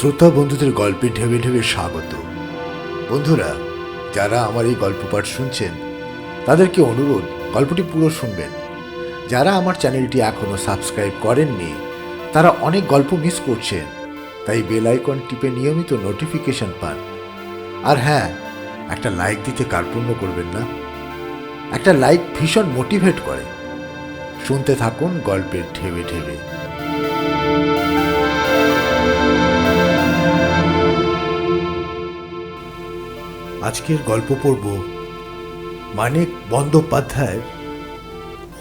শ্রোতা বন্ধুদের গল্পে ঢেবে ঢেবে স্বাগত। বন্ধুরা, যারা আমার এই গল্প পাঠ শুনছেন, তাদেরকে অনুরোধ, গল্পটি পুরো শুনবেন। যারা আমার চ্যানেলটি এখনও সাবস্ক্রাইব করেননি, তারা অনেক গল্প মিস করছেন, তাই বেল আইকন টিপে নিয়মিত নোটিফিকেশন পান। আর হ্যাঁ একটা লাইক দিতে কার্পণ্য করবেন না। একটা লাইক ভীষণ মোটিভেট করে। শুনতে থাকুন গল্পের ঢেবে ঢেবে আজকের গল্প পড়ব মানিক বন্দ্যোপাধ্যায়ের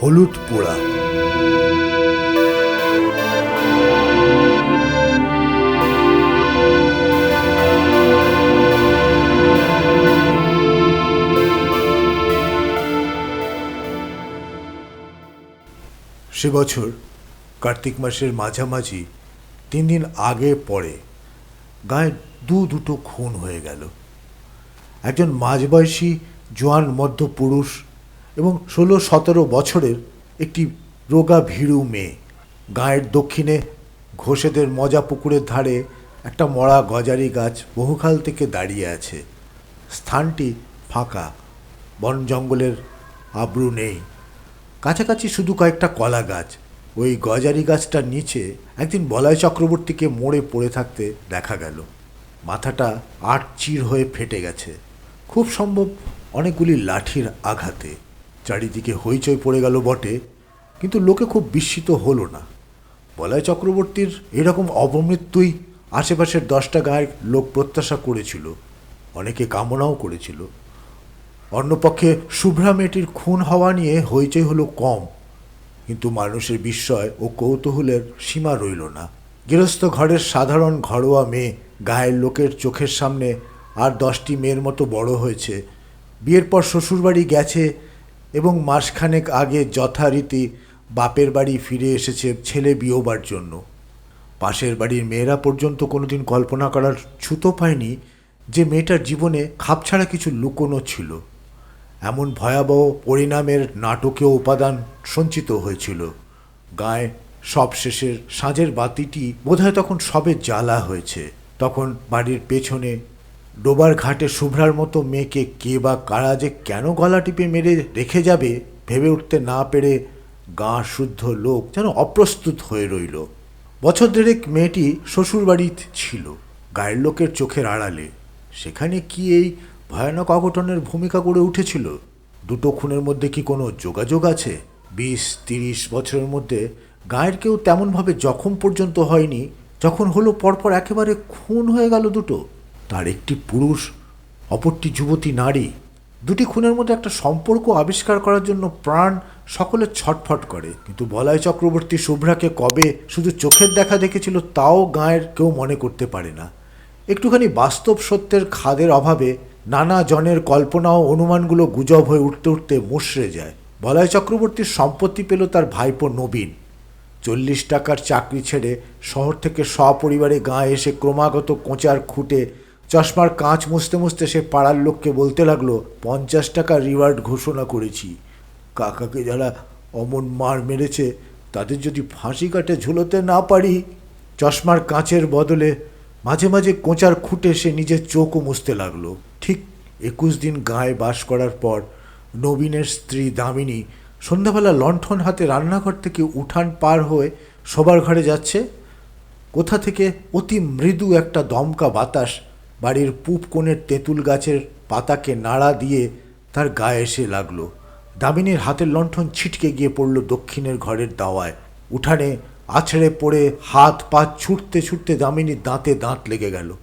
হলুদ পোড়া। সে বছর কার্তিক মাসের মাঝামাঝি তিন দিন আগে পরে গায়ে দু দুটো খুন হয়ে গেল। একজন মাঝবয়সী জোয়ান মধ্য পুরুষ এবং ষোলো সতেরো বছরের একটি রোগা ভীরু মেয়ে। গায়ের দক্ষিণে ঘোষেদের মজা পুকুরের ধারে একটা মরা গজারি গাছ বহুকাল থেকে দাঁড়িয়ে আছে। স্থানটি ফাঁকা, বন জঙ্গলের আব্রু নেই। কাছাকাছি শুধু কয়েকটা কলা গাছ। ওই গজারি গাছটার নিচে একদিন বলয় চক্রবর্তীকে মোড়ে পড়ে থাকতে দেখা গেল। মাথাটা আট চির হয়ে ফেটে গেছে। খুব সম্ভব অনেকগুলি লাঠির আঘাতে। চারিদিকে হইচই পড়ে গেল বটে, কিন্তু লোকে খুব বিস্মিত হলো না। বলয় চক্রবর্তীর এরকম অপমৃত্যুই আশেপাশের দশটা গায়ের লোক প্রত্যাশা করেছিল, অনেকে কামনাও করেছিল। অন্যপক্ষে শুভ্রা মেয়েটির খুন হওয়া নিয়ে হইচই হলো কম, কিন্তু মানুষের বিস্ময় ও কৌতূহলের সীমা রইল না। গৃহস্থ ঘরের সাধারণ ঘরোয়া মেয়ে গায়ের লোকের চোখের সামনে আর দশটি মেয়ের মতো বড় হয়েছে। বিয়ের পর শ্বশুরবাড়ি গেছে এবং মাসখানেক আগে যথারীতি বাপের বাড়ি ফিরে এসেছে ছেলে বিয়োবার জন্য। পাশের বাড়ির মেয়েরা পর্যন্ত কোনোদিন কল্পনা করার ছুতো পায়নি যে মেয়েটার জীবনে খাপছাড়া কিছু লুকোনো ছিল। এমন ভয়াবহ পরিণামের নাটকীয় উপাদান সঞ্চিত হয়েছিল। গায়ে সব শেষের সাঁঝের বাতিটি বোধহয় তখন সবে জ্বালা হয়েছে। তখন বাড়ির পেছনে ডোবার ঘাটে শুভ্রার মতো মেয়েকে কে বা কারা যে কেন গলা টিপে মেরে রেখে যাবে ভেবে উঠতে না পেরে গা শুদ্ধ লোক যেন অপ্রস্তুত হয়ে রইল। বছর দেড়েক মেয়েটি শ্বশুরবাড়ি ছিল, গায়ের লোকের চোখের আড়ালে। সেখানে কি এই ভয়ানক অঘটনের ভূমিকা করে উঠেছিল? দুটো খুনের মধ্যে কি কোনো যোগাযোগ আছে? বিশ, তিরিশ বছরের মধ্যে গায়ের কেউ তেমনভাবে জখম পর্যন্ত হয়নি, যখন হলো পরপর একেবারে খুন হয়ে গেল দুটো। তার একটি পুরুষ, অপরটি যুবতী নারী। দুটি খুনের মধ্যে একটা সম্পর্ক আবিষ্কার করার জন্য প্রাণ সকলে ছটফট করে। কিন্তু বলয় চক্রবর্তী শুভ্রাকে কবে শুধু চোখের দেখা দেখেছিল তাও গায়ের কেউ মনে করতে পারে না। একটুখানি বাস্তব সত্যের খাদের অভাবে নানা জনের কল্পনা ও অনুমানগুলো গুজব হয়ে উঠতে উঠতে মুশড়ে যায়। বলয় চক্রবর্তীর সম্পত্তি পেল তার ভাইপো নবীন। চল্লিশ টাকার চাকরি ছেড়ে শহর থেকে সপরিবারে গাঁ এসে ক্রমাগত কোঁচার খুঁটে চশমার কাঁচ মুছতে মুছতে সে পাড়ার লোককে বলতে লাগল, পঞ্চাশ টাকা রিওয়ার্ড ঘোষণা করেছি। কাকাকে যারা অমন মার মেরেছে, তাদের যদি ফাঁসি কাটে ঝুলোতে না পারি? চশমার কাঁচের বদলে মাঝে মাঝে কোঁচার খুঁটে সে নিজের চোখও মুছতে লাগল। ঠিক একুশ দিন গায়ে বাস করার পর নবীনের স্ত্রী দামিনী সন্ধ্যাবেলা লণ্ঠন হাতে রান্নাঘর থেকে উঠান পার হয়ে সবার ঘরে যাচ্ছে। কোথা থেকে অতি মৃদু একটা দমকা বাতাস বাড়ির পূব কোণের তেঁতুল গাছের পাতাকে নাড়া দিয়ে তার গায়ে এসে লাগল। দামিনীর হাতের লণ্ঠন ছিটকে গিয়ে পড়ল দক্ষিণের ঘরের দাওয়ায়। উঠানে আছড়ে পড়ে হাত পা ছুটতে ছুটতে দামিনীর দাঁতে দাঁত লেগে গেল।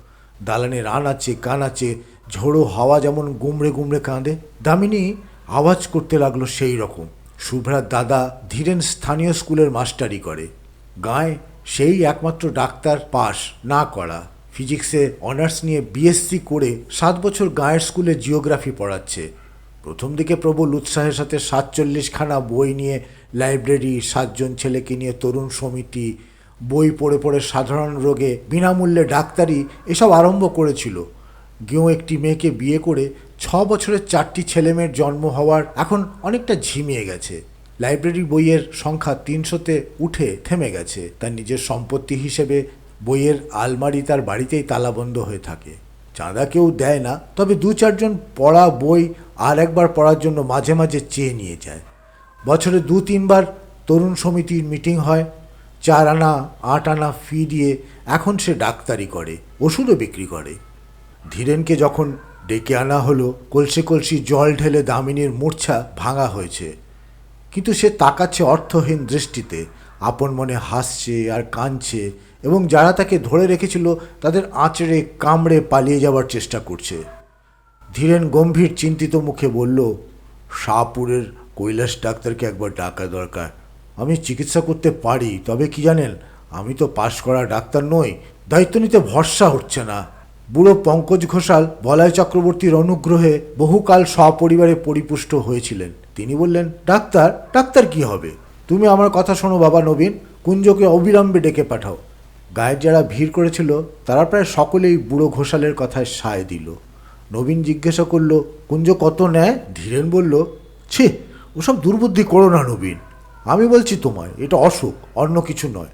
দালানের আনাচে কানাচে ঝোড়ো হাওয়া যেমন গুমড়ে গুমড়ে কাঁদে। দামিনী আওয়াজ করতে লাগল সেই রকম। শুভ্রার দাদা ধীরেন স্থানীয় স্কুলের মাস্টারি করে। গায়ে সেই একমাত্র ডাক্তার পাস না করা। ফিজিক্সে অনার্স নিয়ে বিএসসি করে সাত বছর গায়ের স্কুলে জিওগ্রাফি পড়াচ্ছে। প্রথম দিকে প্রবল উৎসাহের সাথে সাতচল্লিশখানা বই নিয়ে লাইব্রেরি, সাতজন ছেলেকে নিয়ে তরুণ সমিতি, বই পড়ে পড়ে সাধারণ রোগে বিনামূল্যে ডাক্তারি এসব আরম্ভ করেছিল। গেঁও একটি মেয়েকে বিয়ে করে ছ বছরের চারটি ছেলেমেয়ের জন্ম হওয়ার এখন অনেকটা ঝিমিয়ে গেছে। লাইব্রেরি বইয়ের সংখ্যা তিনশোতে উঠে থেমে গেছে। তার নিজের সম্পত্তি হিসেবে বইয়ের আলমারি তার বাড়িতেই তালাবন্ধ হয়ে থাকে। চাঁদা কেউ দেয় না, তবে দু চারজন পড়া বই আর একবার পড়ার জন্য মাঝে মাঝে চেয়ে নিয়ে যায়। বছরে দু তিনবার তরুণ সমিতির মিটিং হয়। চার আনা, আট আনা ফি দিয়ে এখন সে ডাক্তারি করে, ওষুধও বিক্রি করে। ধীরেনকে যখন ডেকে আনা হলো, কলসি কলসি জল ঢেলে দামিনীর মূর্ছা ভাঙা হয়েছে। কিন্তু সে তাকাচ্ছে অর্থহীন দৃষ্টিতে, আপন মনে হাসছে আর কাঁদছে এবং যারা তাকে ধরে রেখেছিল, তাদের আঁচড়ে কামড়ে পালিয়ে যাওয়ার চেষ্টা করছে। ধীরেন গম্ভীর চিন্তিত মুখে বলল, শাহপুরের কৈলাস ডাক্তারকে একবার ডাকা দরকার। আমি চিকিৎসা করতে পারি, তবে কি জানেন, আমি তো পাশ করা ডাক্তার নই, দায়িত্ব নিতে ভরসা হচ্ছে না। বুড়ো পঙ্কজ ঘোষাল, বলয় চক্রবর্তীর অনুগ্রহে বহুকাল সপরিবারে পরিপুষ্ট হয়েছিলেন। তিনি বললেন, ডাক্তার ডাক্তার কি হবে? তুমি আমার কথা শোনো বাবা নবীন, কুঞ্জকে অবিলম্বে ডেকে পাঠাও। গায়ের যারা ভিড় করেছিল, তারা প্রায় সকলেই বুড়ো ঘোষালের কথায় সায় দিল। নবীন জিজ্ঞাসা করল, কুঞ্জ কত নেয়? ধীরেন বলল, ছি, ওসব দুর্বুদ্ধি করো না নবীন। আমি বলছি তোমায়, এটা অসুখ, অন্য কিছু নয়।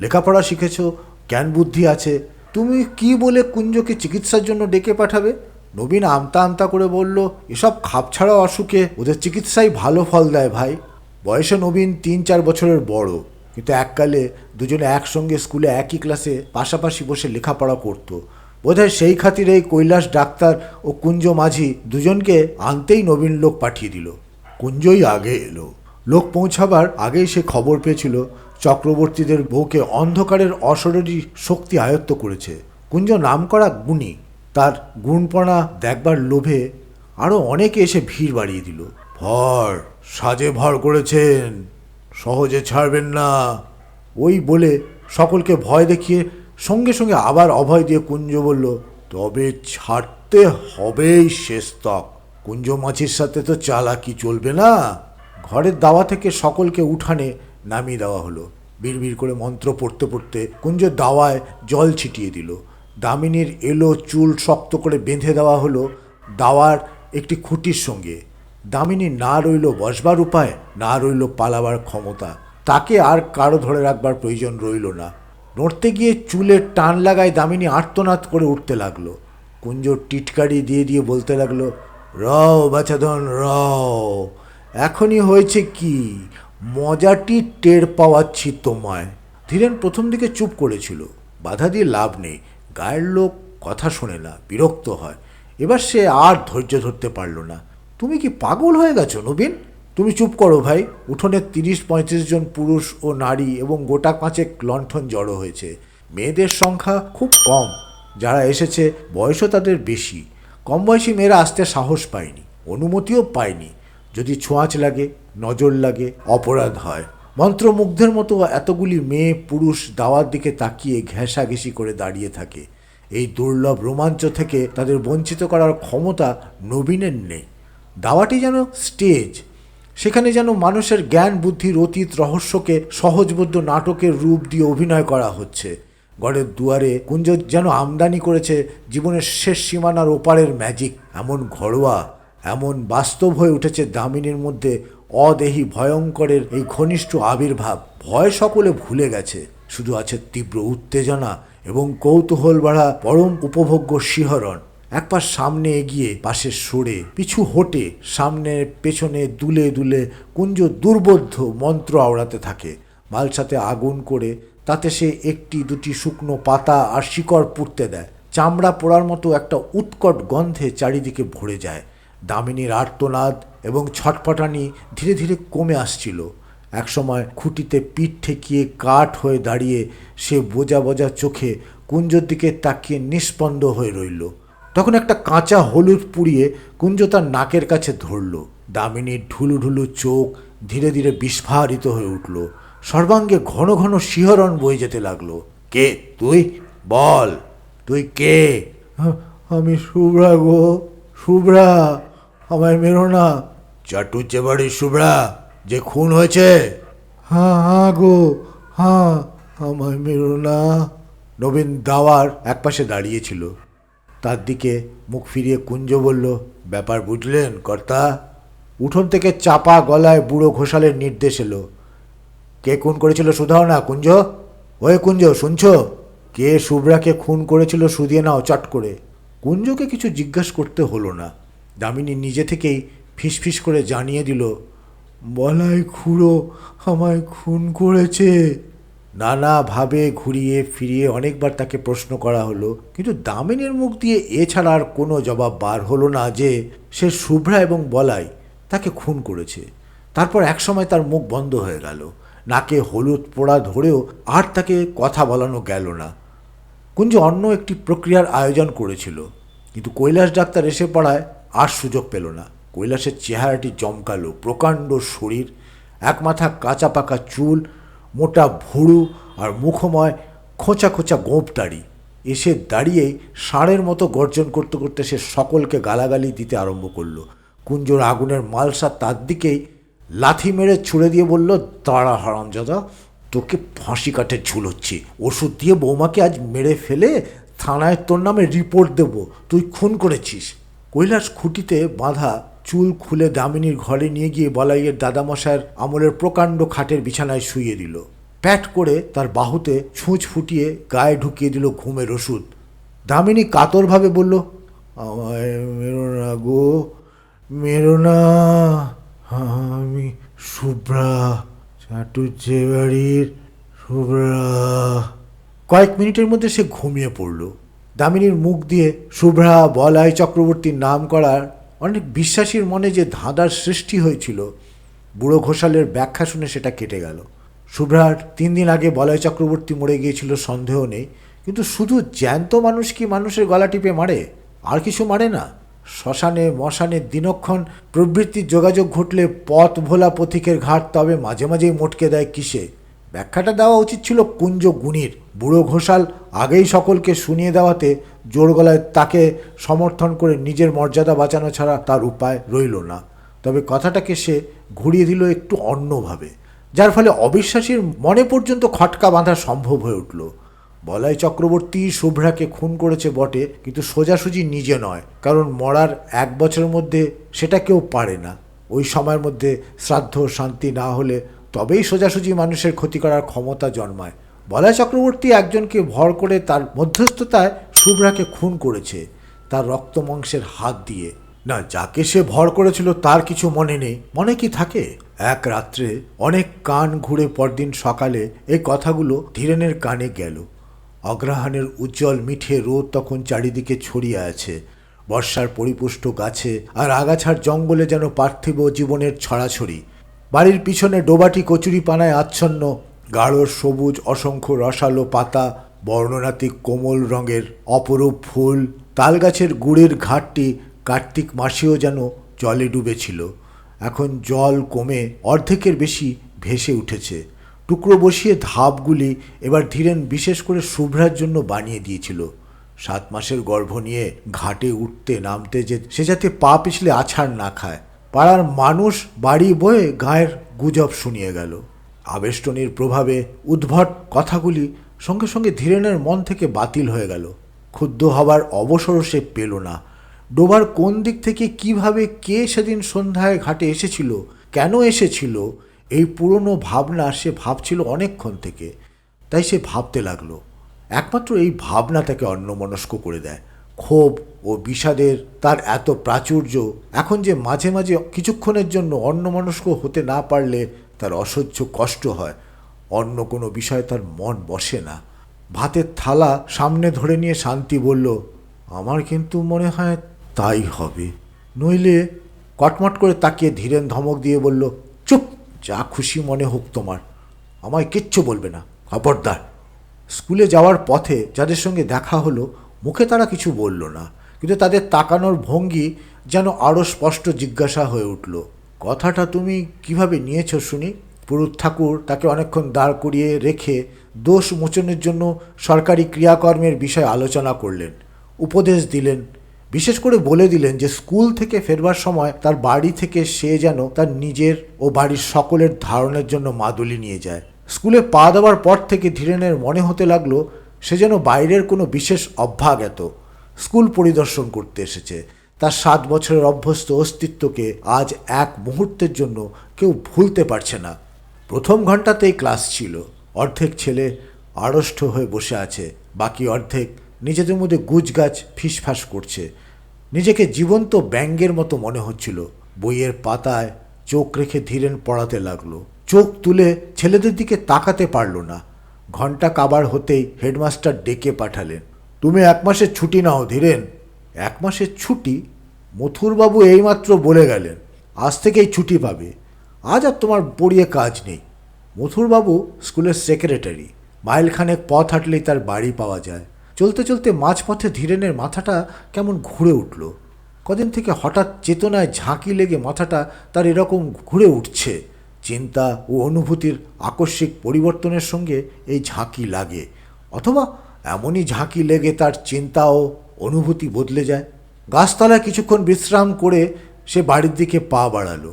লেখাপড়া শিখেছ, জ্ঞান বুদ্ধি আছে, তুমি কি বলে কুঞ্জকে চিকিৎসার জন্য ডেকে পাঠাবে? নবীন আমতা আমতা করে বলল, এসব খাপ খাপছাড়া অসুখে ওদের চিকিৎসাই ভালো ফল দেয় ভাই। বয়সে নবীন তিন চার বছরের বড়। কিন্তু এককালে দুজনে একসঙ্গে স্কুলে একই ক্লাসে পাশাপাশি বসে লেখাপড়া করত। বোধহয় সেই খাতিরে এই কৈলাস ডাক্তার ও কুঞ্জ মাঝি দুজনকে আনতেই নবীন লোক পাঠিয়ে দিল। কুঞ্জই আগে এলো। লোক পৌঁছাবার আগেই সে খবর পেয়েছিল, চক্রবর্তীদের বউকে অন্ধকারের অশরীরী শক্তি আয়ত্ত করেছে। কুঞ্জ নামকরা গুণী। তার গুণপনা দেখবার লোভে আরও অনেকে এসে ভিড় বাড়িয়ে দিল। ভর, সাজে ভর করেছেন। সহজে ছাড়বেন না। ওই বলে সকলকে ভয় দেখিয়ে সঙ্গে সঙ্গে আবার অভয় দিয়ে কুঞ্জ বলল, তবে ছাড়তে হবেই শেষ তক কুঞ্জ মাছির সাথে তো চালাকি চলবে না। ঘরের দাওয়া থেকে সকলকে উঠানে নামিয়ে দেওয়া হলো। বিড়বিড় করে মন্ত্র পড়তে পড়তে কুঞ্জ দাওয়ায় জল ছিটিয়ে দিল। দামিনীর এলো চুল শক্ত করে বেঁধে দেওয়া হলো দাওয়ার একটি খুঁটির সঙ্গে। দামিনী না রইল বসবার উপায়, না রইল পালাবার ক্ষমতা। তাকে আর কারও ধরে রাখবার প্রয়োজন রইল না। নড়তে গিয়ে চুলে টান লাগায় দামিনী আর্তনাদ করে উঠতে লাগল। কুঞ্জ টিটকারি দিয়ে দিয়ে বলতে লাগল, রও বাছাধন, রও, এখনই হয়েছে কি? মজাটি টের পাওয়াচ্ছি তোমায়। ধীরেন প্রথম দিকে চুপ করেছিল। বাধা দিয়ে লাভ নেই। গায়ের লোক কথা শোনে না, বিরক্ত হয়। এবার সে আর ধৈর্য ধরতে পারল না। তুমি কি পাগল হয়ে গেছো, নবীন? তুমি চুপ করো ভাই। উঠোনে তিরিশ পঁয়ত্রিশ জন পুরুষ ও নারী এবং গোটা পাঁচেক লণ্ঠন জড়ো হয়েছে। মেয়েদের সংখ্যা খুব কম। যারা এসেছে, বয়সও তাদের বেশি। কম বয়সী মেয়েরা আসতে সাহস পায়নি, অনুমতিও পায়নি। যদি ছোঁয়াচ লাগে, নজর লাগে, অপরাধ হয়। মন্ত্রমুগ্ধের মতো এতগুলি মেয়ে, পুরুষ দাওয়ার দিকে তাকিয়ে ঘেঁষাঘেঁষি করে দাঁড়িয়ে থাকে। এই দুর্লভ রোমাঞ্চ থেকে তাদের বঞ্চিত করার ক্ষমতা নবীনের নেই। দাওয়াটি যেন স্টেজ, সেখানে যেন মানুষের জ্ঞান বুদ্ধির অতীত রহস্যকে সহজবোধ্য নাটকের রূপ দিয়ে অভিনয় করা হচ্ছে। গড়ের দুয়ারে কুঞ্জ যেন আমদানি করেছে জীবনের শেষ সীমানার ওপারের ম্যাজিক এমন ঘরোয়া, এমন বাস্তব হয়ে উঠেছে দামিনীর মধ্যে অদেহী, ভয়ঙ্করের এই ঘনিষ্ঠ আবির্ভাব। ভয় সকলে ভুলে গেছে। শুধু আছে তীব্র উত্তেজনা এবং কৌতূহল বাড়া পরম উপভোগ্য শিহরণ। এক সামনে এগিয়ে পাশে সরে, পিছু হটে, সামনে পেছনে দুলে দুলে কুঞ্জ দুর্বোধ্য মন্ত্র আওড়াতে থাকে। মালসাতে আগুন করে, তাতে সে একটি দুটি শুকনো পাতা আর শিকড় পুড়তে দেয়। চামড়া পোড়ার মতো একটা উৎকট গন্ধে চারিদিকে ভরে যায়। দামিনীর আর্তনাদ এবং ছটপটানি ধীরে ধীরে কমে আসছিল। একসময় খুঁটিতে পিঠ ঠেকিয়ে কাঠ হয়ে দাঁড়িয়ে সে বোজা বোজা চোখে কুঞ্জর দিকে তাকিয়ে নিস্পন্দ হয়ে রইল। তখন একটা কাঁচা হলুদ পুড়িয়ে কুঞ্জ তার নাকের কাছে ধরল। দামিনীর ঢুলু ঢুলু চোখ ধীরে ধীরে বিস্ফারিত হয়ে উঠল। সর্বাঙ্গে ঘন ঘন শিহরণ বয়ে যেতে লাগল। কে তুই? বল। তুই কে? আমি শুভ্রা গো শুভ্রা। আমায় মেরো না। চাটুচে বাড়ির শুভ্রা যে খুন হয়েছে? হ্যাঁ হ্যাঁ গো হ্যাঁ আমায় মেরো না। নবীন দাওয়ার একপাশে দাঁড়িয়েছিল তার দিকে মুখ ফিরিয়ে কুঞ্জ বলল, ব্যাপার বুঝলেন, কর্তা? উঠোন থেকে চাপা গলায় বুড়ো ঘোষালের নির্দেশ এলো। কে খুন করেছিল শুধাও না, কুঞ্জ? ওয়ে কুঞ্জ, শুনছো? কে শুভ্রাকে খুন করেছিল শুধিয়ে নাও চট করে। কুঞ্জকে কিছু জিজ্ঞাসা করতে হলো না। দামিনী নিজে থেকেই ফিসফিস করে জানিয়ে দিল, বলাই খুড়ো আমায় খুন করেছে। নানাভাবে ঘুরিয়ে ফিরিয়ে অনেকবার তাকে প্রশ্ন করা হলো। কিন্তু দামিনীর মুখ দিয়ে এছাড়া আর কোনো জবাব বার হলো না যে সে শুভ্রা এবং বলাই তাকে খুন করেছে। তারপর একসময় তার মুখ বন্ধ হয়ে গেল। নাকে হলুদ পোড়া ধরেও আর তাকে কথা বলানো গেল না। কুঞ্জ অন্য একটি প্রক্রিয়ার আয়োজন করেছিল। কিন্তু কৈলাস ডাক্তার এসে পড়ায় আর সুযোগ পেল না। কৈলাসের চেহারাটি জমকালো, প্রকাণ্ড শরীর, এক মাথা কাঁচা পাকা চুল মোটা ভুড়ু আর মুখময় খোঁচা খোঁচা গোঁপদাড়ি এসে দাঁড়িয়েই ষাঁড়ের মতো গর্জন করতে করতে সে সকলকে গালাগালি দিতে আরম্ভ করল। কুঞ্জর আগুনের মালসা তার দিকেই লাথি মেরে ছুড়ে দিয়ে বলল, দাঁড়া হারামজাদা তোকে ফাঁসি কাঠে ঝুলোচ্ছি। ওষুধ দিয়ে বৌমাকে আজ মেরে ফেলে থানায় তোর নামে রিপোর্ট দেব। তুই খুন করেছিস। কৈলাস খুঁটিতে বাঁধা চুল খুলে দামিনীর ঘরে নিয়ে গিয়ে বলাইয়ের দাদামশায়ের আমলের প্রকাণ্ড খাটের বিছানায় শুইয়ে দিল। প্যাট করে তার বাহুতে ছুঁচ ফুটিয়ে গায়ে ঢুকিয়ে দিল ঘুমের ওষুধ। দামিনী কাতরভাবে বলল, আমায় মেরো না গো, মেরো না। আমি শুভ্রা চাটুজ্জে বাড়ির শুভ্রা। কয়েক মিনিটের মধ্যে সে ঘুমিয়ে পড়ল। দামিনীর মুখ দিয়ে শুভ্রা বলাই চক্রবর্তীর নাম করার অনেক বিশ্বাসীর মনে যে ধাঁধার সৃষ্টি হয়েছিল, বুড়ো ঘোষালের ব্যাখ্যা শুনে সেটা কেটে গেল। শুভ্রার তিন দিন আগে বলয় চক্রবর্তী মরে গিয়েছিল, সন্দেহ নেই। কিন্তু শুধু জ্যান্ত মানুষ কি মানুষের গলা টিপে মারে? আর কিছু মারে না। শ্মশানে, মশানে, দিনক্ষণ প্রবৃত্তির যোগাযোগ ঘটলে পথ ভোলা পথিকের ঘাট তবে মাঝে মাঝেই মোটকে দেয় কিসে? ব্যাখ্যাটা দেওয়া উচিত ছিল কুঞ্জ গুণীর। বুড়ো ঘোষাল আগেই সকলকে শুনিয়ে দেওয়াতে জোর গলায় তাকে সমর্থন করে নিজের মর্যাদা বাঁচানো ছাড়া তার উপায় রইল না। তবে কথাটাকে সে ঘুরিয়ে দিল একটু অন্যভাবে, যার ফলে অবিশ্বাসীর মনে পর্যন্ত খটকা বাঁধা সম্ভব হয়ে উঠল। বলাই চক্রবর্তী শুভ্রাকে খুন করেছে বটে, কিন্তু সোজাসুজি নিজে নয়, কারণ মরার এক বছরের মধ্যে সেটা কেউ পারে না। ওই সময়ের মধ্যে শ্রাদ্ধ শান্তি না হলে তবেই সোজাসুজি মানুষের ক্ষতি করার ক্ষমতা জন্মায়। বলাই চক্রবর্তী একজনকে ভর করে তার মধ্যস্থতায় শুভ্রাকে খুন করেছে, তার রক্তমাংসের হাত দিয়ে। না, যাকে সে ভর করেছিল, তার কিছু মনে নেই। মনে কি থাকে? এক রাত্রে অনেক কান ঘুরে পরদিন সকালে এই কথাগুলো ধীরেনের কানে গেল। অগ্রহায়ণের উজ্জ্বল মিঠে রোদ তখন চারিদিকে ছড়িয়ে আছে। বর্ষার পরিপুষ্ট গাছে আর আগাছার জঙ্গলে যেন পার্থিব জীবনের ছড়াছড়ি। বাড়ির পিছনে ডোবাটি কচুরি পানায় আচ্ছন্ন, গাঢ় সবুজ, অসংখ্য রসালো পাতা বর্ণনাতিক কোমল রঙের অপরূপ ফুল, তালগাছের গুড়ের ঘাটটি কার্তিক মাসেও যেন জলে ডুবেছিল। এখন জল কমে অর্ধেকের বেশি ভেসে উঠেছে। টুকরো বসিয়ে ধাপগুলি এবার ধীরেন বিশেষ করে শুভ্রার জন্য বানিয়ে দিয়েছিল। সাত মাসের গর্ভ নিয়ে ঘাটে উঠতে নামতে যে সে যাতে পা পিছলে আছাড় না খায়, পাড়ার মানুষ বাড়ি বয়ে গায়ের গুজব শুনিয়ে গেল। আবেষ্টনীর প্রভাবে উদ্ভট কথাগুলি সঙ্গে সঙ্গে ধীরেনের মন থেকে বাতিল হয়ে গেল। ক্ষুব্ধ হবার অবসরও সে পেল না। ডোবার কোন দিক থেকে কীভাবে কে সেদিন সন্ধ্যায় ঘাটে এসেছিল, কেন এসেছিল, এই পুরনো ভাবনা সে ভাবছিল অনেকক্ষণ থেকে। তাই সে ভাবতে লাগল, একমাত্র এই ভাবনা তাকে অন্যমনস্ক করে দেয়। ক্ষোভ ও বিষাদের তার এত প্রাচুর্য, এখন যে মাঝে মাঝে কিছুক্ষণের জন্য অন্যমনস্ক হতে না পারলে তার অসহ্য কষ্ট হয়। অন্য কোনো বিষয়ে তার মন বসে না। ভাতের থালা সামনে ধরে নিয়ে শান্তি বলল, আমার কিন্তু মনে হয় তাই হবে। নইলে কটমট করে তাকিয়ে ধীরেন ধমক দিয়ে বলল, চুপ, যা খুশি মনে হোক তোমার। আমায় কিচ্ছু বলবে না, খবরদার। স্কুলে যাওয়ার পথে যাদের সঙ্গে দেখা হলো, মুখে তারা কিছু বলল না, কিন্তু তাদের তাকানোর ভঙ্গি যেন আরও স্পষ্ট জিজ্ঞাসা হয়ে উঠল, কথাটা তুমি কীভাবে নিয়েছো, শুনি? পুরুত ঠাকুর তাকে অনেকক্ষণ দাঁড় করিয়ে রেখে দোষ মোচনের জন্য সরকারি ক্রিয়াকর্মের বিষয়ে আলোচনা করলেন। উপদেশ দিলেন। বিশেষ করে বলে দিলেন যে, স্কুল থেকে ফেরবার সময় তার বাড়ি থেকে সে যেন তার নিজের ও বাড়ির সকলের ধারণের জন্য মাদুলি নিয়ে যায়। স্কুলে পা দেওয়ার পর থেকে ধীরেনের মনে হতে লাগল, সে যেন বাইরের কোনো বিশেষ অভ্যাগত স্কুল পরিদর্শন করতে এসেছে। তার সাত বছরের অভ্যস্ত অস্তিত্বকে আজ এক মুহূর্তের জন্য কেউ ভুলতে পারছে না। প্রথম ঘন্টাতেই ক্লাস ছিল। অর্ধেক ছেলে আড়ষ্ট হয়ে বসে আছে। বাকি অর্ধেক নিজেদের মধ্যে গুজগাছ ফিসফাস করছে। নিজেকে জীবন্ত ব্যাঙ্গের মতো মনে হচ্ছিল। বইয়ের পাতায় চোখ রেখে ধীরেন পড়াতে লাগল। চোখ তুলে ছেলেদের দিকে তাকাতে পারল না। ঘণ্টা কাবার হতেই হেডমাস্টার ডেকে পাঠালেন। তুমি এক মাসের ছুটি নাও ধীরেন। এক মাসের ছুটি? মথুরবাবু এইমাত্র বলে গেলেন। আজ থেকেই ছুটি পাবে। আজ আর তোমার পড়িয়ে কাজ নেই। মথুরবাবু স্কুলের সেক্রেটারি, মাইলখানেক পথ হাঁটলেই তার বাড়ি পাওয়া যায়। চলতে চলতে মাঝপথে ধীরেনের মাথাটা কেমন ঘুরে উঠল। কদিন থেকে হঠাৎ চেতনায় ঝাঁকি লেগে মাথাটা তার এরকম ঘুরে উঠছে। চিন্তা ও অনুভূতির আকস্মিক পরিবর্তনের সঙ্গে এই ঝাঁকি লাগে, অথবা এমনই ঝাঁকি লেগে তার চিন্তা ও অনুভূতি বদলে যায়। গাছতলায় কিছুক্ষণ বিশ্রাম করে সে বাড়ির দিকে পা বাড়ালো।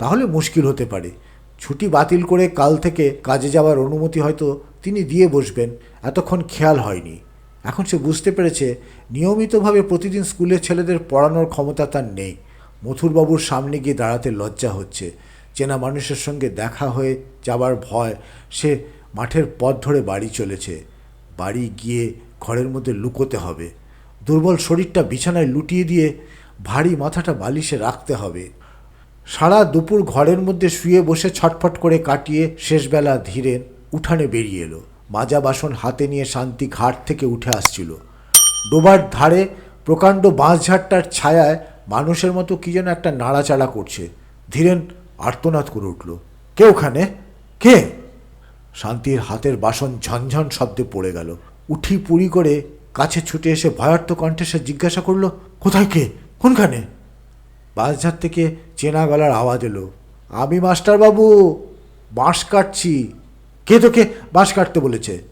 তাহলে মুশকিল হতে পারে। ছুটি বাতিল করে কাল থেকে কাজে যাওয়ার অনুমতি হয়তো তিনি দিয়ে বসবেন, এতক্ষণ খেয়াল হয়নি। এখন সে বুঝতে পেরেছে, নিয়মিতভাবে প্রতিদিন স্কুলের ছেলেদের পড়ানোর ক্ষমতা তার নেই। মথুরবাবুর সামনে গিয়ে দাঁড়াতে লজ্জা হচ্ছে। চেনা মানুষের সঙ্গে দেখা হয়ে যাবার ভয় সে মাঠের পথ ধরে বাড়ি চলেছে। বাড়ি গিয়ে ঘরের মধ্যে লুকোতে হবে। দুর্বল শরীরটা বিছানায় লুটিয়ে দিয়ে ভারী মাথাটা বালিশে রাখতে হবে। সারা দুপুর ঘরের মধ্যে শুয়ে বসে ছটফট করে কাটিয়ে শেষবেলা ধীরেন উঠানে বেরিয়ে এলো। মাজা বাসন হাতে নিয়ে শান্তি ঘাট থেকে উঠে আসছিল। ডোবার ধারে প্রকাণ্ড বাঁশঝাড়টার ছায়ায় মানুষের মতো কী যেন একটা নাড়াচাড়া করছে। ধীরেন আর্তনাদ করে উঠল, কে ওখানে? কে? শান্তির হাতের বাসন ঝনঝন শব্দে পড়ে গেল। উঠি পুরি করে কাছে ছুটে এসে ভয়ার্থ কণ্ঠে সে জিজ্ঞাসা করল, কোথায় কে? কোনখানে? বাঁশঝাড় থেকে চেনা গলার আওয়াজ এলো। আমি মাস্টারবাবু, বাঁশ কাটছি। কে তোকে বাঁশ কাটতে বলেছে?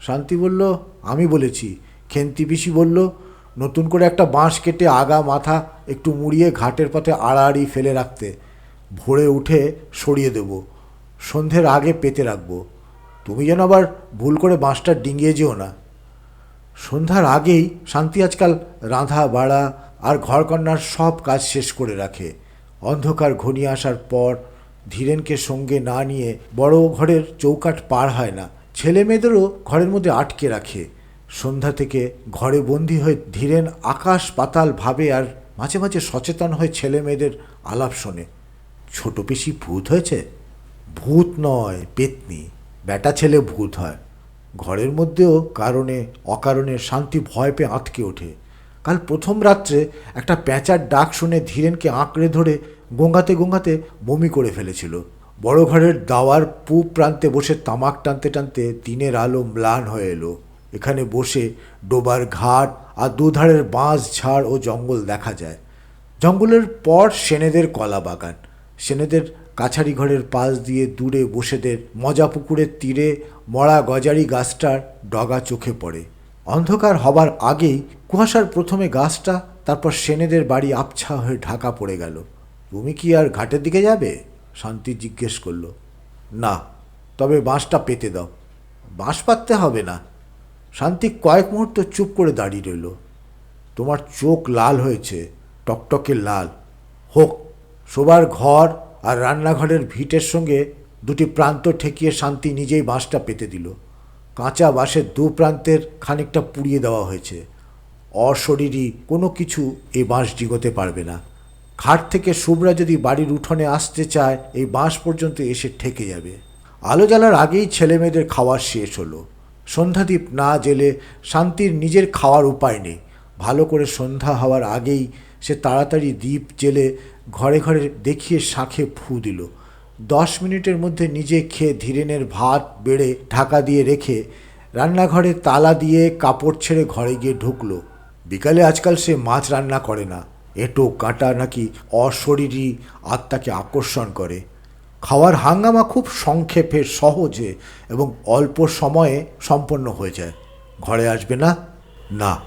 শান্তি বলল, আমি বলেছি। খেন্তি পিসি বলল, নতুন করে একটা বাঁশ কেটে আগা, মাথা একটু মুড়িয়ে ঘাটের পথে আড়াআড়ি ফেলে রাখতে। ভোরে উঠে সরিয়ে দেব। সন্ধ্যের আগে পেতে রাখব। তুমি যেন আবার ভুল করে বাঁশটা ডিঙিয়ে যেও না। সন্ধ্যার আগেই শান্তি আজকাল রাঁধা, বাড়া আর ঘরকন্নার সব কাজ শেষ করে রাখে। অন্ধকার ঘনিয়ে আসার পর ধীরেনকে সঙ্গে না নিয়ে বড় ঘরের চৌকাট পার হয় না। ছেলে মেয়েদেরও ঘরের মধ্যে আটকে রাখে। সন্ধ্যা থেকে ঘরে বন্দি হয়ে ধীরেন আকাশ পাতাল ভাবে আর মাঝে মাঝে সচেতন হয়ে ছেলে মেয়েদের আলাপ শোনে। ছোট পিসি ভূত হয়েছে? ভূত নয়, পেতনি। বেটা ছেলে ভূত হয়। ঘরের মধ্যেও কারণে অকারণে শান্তি ভয় পেয়ে আঁতকে ওঠে। কাল প্রথম রাত্রে একটা প্যাঁচার ডাক শুনে ধীরেনকে আঁকড়ে ধরে গঙ্গাতে গঙ্গাতে বমি করে ফেলেছিল। বড় ঘরের দাওয়ার পূব প্রান্তে বসে তামাক টানতে টানতে দিনের আলো ম্লান হয়ে এলো। এখানে বসে ডোবার ঘাট আর দুধারের বাঁশ, ঝাড় ও জঙ্গল দেখা যায়। জঙ্গলের পর সেনেদের কলা বাগান। সেনেদের কাছারি ঘরের পাশ দিয়ে দূরে বসেদের মজা পুকুরের তীরে মরা গজারি গাছটার ডগা চোখে পড়ে। অন্ধকার হবার আগেই কুয়াশার প্রথমে গাছটা, তারপর সেনেদের বাড়ি আবছা হয়ে ঢাকা পড়ে গেল। তুমি কি আর ঘাটের দিকে যাবে? শান্তি জিজ্ঞেস করল। না, তবে বাঁশটা পেতে দাও। বাঁশ পাততে হবে না। শান্তি কয়েক মুহূর্ত চুপ করে দাঁড়িয়ে রইল। তোমার চোখ লাল হয়েছে, টকটকে লাল। হোক, শোবার ঘর আর রান্নাঘরের ভিটের সঙ্গে দুটি প্রান্ত ঠেকিয়ে শান্তি নিজেই বাঁশটা পেতে দিল। কাঁচা বাঁশের দু প্রান্তের খানিকটা পুড়িয়ে দেওয়া হয়েছে। অশরীরী কোনো কিছু এ বাঁশ ডিগোতে পারবে না। ঘাট থেকে শুভ্রা যদি বাড়ির উঠোনে আসতে চায়, এই বাঁশ পর্যন্ত এসে ঠেকে যাবে। আলো জ্বালার আগেই ছেলে মেয়েদের খাওয়া শেষ হলো। সন্ধ্যাদীপ না জেলে শান্তির নিজের খাওয়ার উপায় নেই। ভালো করে সন্ধ্যা হওয়ার আগেই সে তাড়াতাড়ি দ্বীপ জেলে ঘরে ঘরে দেখিয়ে শাঁখে ফু দিল। দশ মিনিটের মধ্যে নিজে খেয়ে ধীরেনের ভাত বেড়ে ঢাকা দিয়ে রেখে রান্নাঘরে তালা দিয়ে কাপড় ছেড়ে ঘরে গিয়ে ঢুকলো। বিকালে আজকাল সে মাছ রান্না করে না। এঁটো, কাঁটা নাকি অশরীরী আত্মাকে আকর্ষণ করে। খাওয়ার হাঙ্গামা খুব সংক্ষেপে, সহজে এবং অল্প সময়ে সম্পন্ন হয়ে যায়। ঘরে আসবে না? না।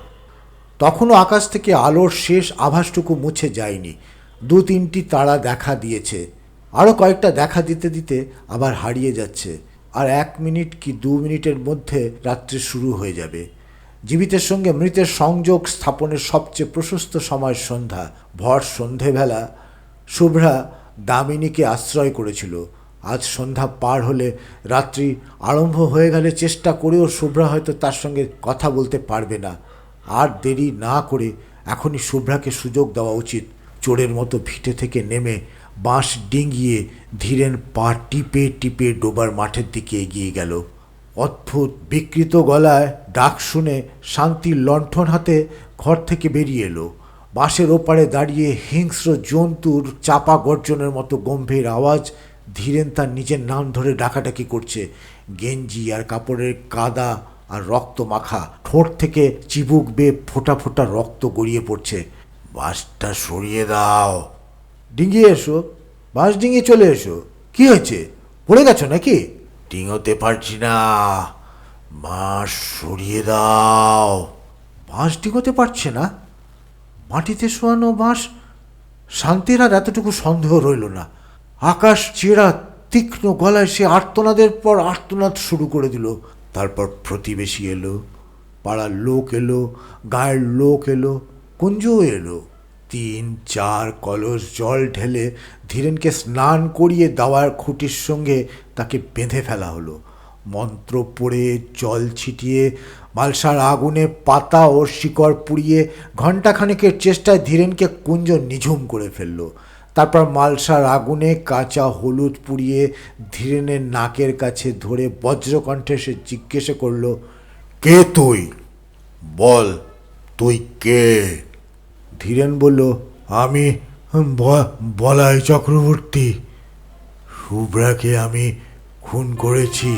তখনও আকাশ থেকে আলোর শেষ আভাসটুকু মুছে যায়নি। দু তিনটি তারা দেখা দিয়েছে। আরও কয়েকটা দেখা দিতে দিতে আবার হারিয়ে যাচ্ছে। আর এক মিনিট কি দু মিনিটের মধ্যে রাত্রি শুরু হয়ে যাবে। জীবিতের সঙ্গে মৃতের সংযোগ স্থাপনের সবচেয়ে প্রশস্ত সময় সন্ধ্যা, ভর সন্ধেবেলা। শুভ্রা দামিনীকে আশ্রয় করেছিল। আজ সন্ধ্যা পার হলে রাত্রি আরম্ভ হয়ে গেলে চেষ্টা করেও শুভ্রা হয়তো তার সঙ্গে কথা বলতে পারবে না। আর দেরি না করে এখনই শুভ্রাকে সুযোগ দেওয়া উচিত। চোরের মতো ভিটে থেকে নেমে বাঁশ ডিঙ্গিয়ে ধীরেন পা টিপে টিপে ডোবার মাঠের দিকে এগিয়ে গেল। অদ্ভুত বিকৃত গলায় ডাক শুনে শান্তি লণ্ঠন হাতে ঘর থেকে বেরিয়ে এলো। বাঁশের ওপারে দাঁড়িয়ে হিংস্র জন্তুর চাপা গর্জনের মতো গম্ভীর আওয়াজ ধীরেন তার নিজের নাম ধরে ডাকাডাকি করছে। গেঞ্জি আর কাপড়ের কাদা আর রক্ত মাখা ঠোঁট থেকে চিবুক বেয়ে ফোঁটা ফোঁটা রক্ত গড়িয়ে পড়ছে। বাসটা সরিয়ে দাও। ডিঙ্গিয়ে এসো। বাঁশ ডিঙিয়ে চলে এসো। কি হয়েছে? পড়ে গেছো নাকি? ডিঙোতে পারছি না। বাঁশ সরিয়ে দাও। বাঁশ ডিঙোতে পারছে না। মাটিতে শোয়ানো বাঁশ শান্তির আর এতটুকু সন্দেহ রইল না। আকাশ চেরা তীক্ষ্ণ গলায় সে আর্তনাদের পর আর্তনাদ শুরু করে দিল। তারপর প্রতিবেশী এলো, পাড়ার লোক এলো, গায়ের লোক এলো, কুঞ্জও এলো। তিন, চার কলস জল ঢেলে ধীরেনকে স্নান করিয়ে দাওয়ার খুঁটির সঙ্গে তাকে বেঁধে ফেলা হলো। মন্ত্র পড়ে, জল ছিটিয়ে, মালসার আগুনে পাতা ও শিকড় পুড়িয়ে ঘণ্টাখানেকের চেষ্টায় ধীরেনকে কুঞ্জ নিঝুম করে ফেলল। তারপর মালসার আগুনে কাঁচা হলুদ পুড়িয়ে ধীরেনের নাকের কাছে ধরে বজ্রকণ্ঠে সে জিজ্ঞেস করল, কে তুই? বল, তুই কে? ধীরেন বলল আমি বলাই চক্রবর্তী। শুভ্রাকে আমি খুন করেছি।